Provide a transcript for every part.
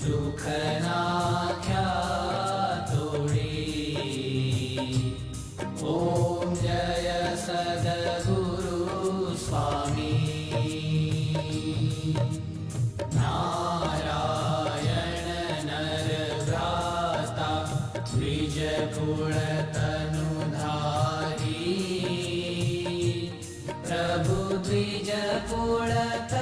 दुखनाख्यातुरे ॐ जय सदगुरु स्वामी नारायण नर भ्राता प्रभु द्विजपोणत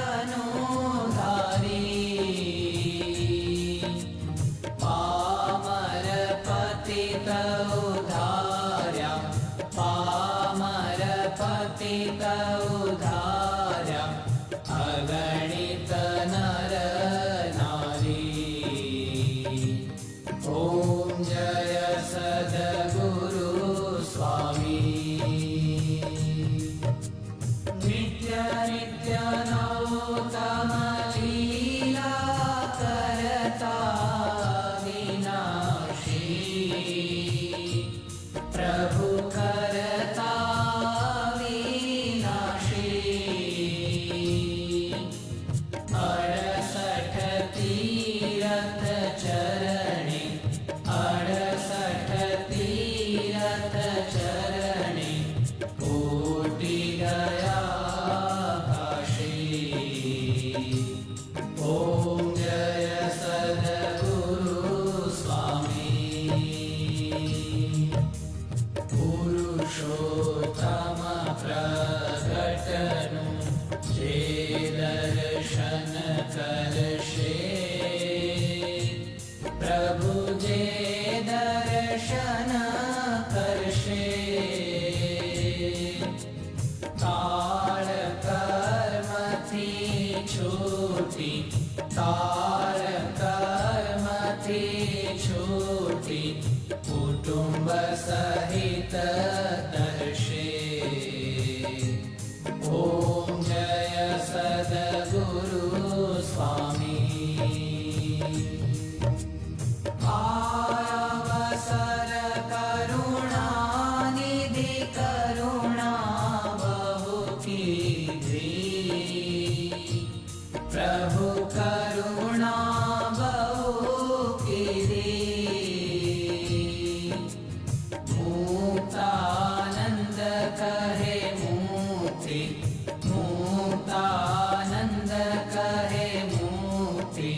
धार अगणित नर नारी ॐ जय सज छोटी। तार कर्मति छोटी। कुटुम्ब सहित प्रभु करुणा बहुके मूतानन्द कहे मूर्ति मूतानन्द कहे मूर्ति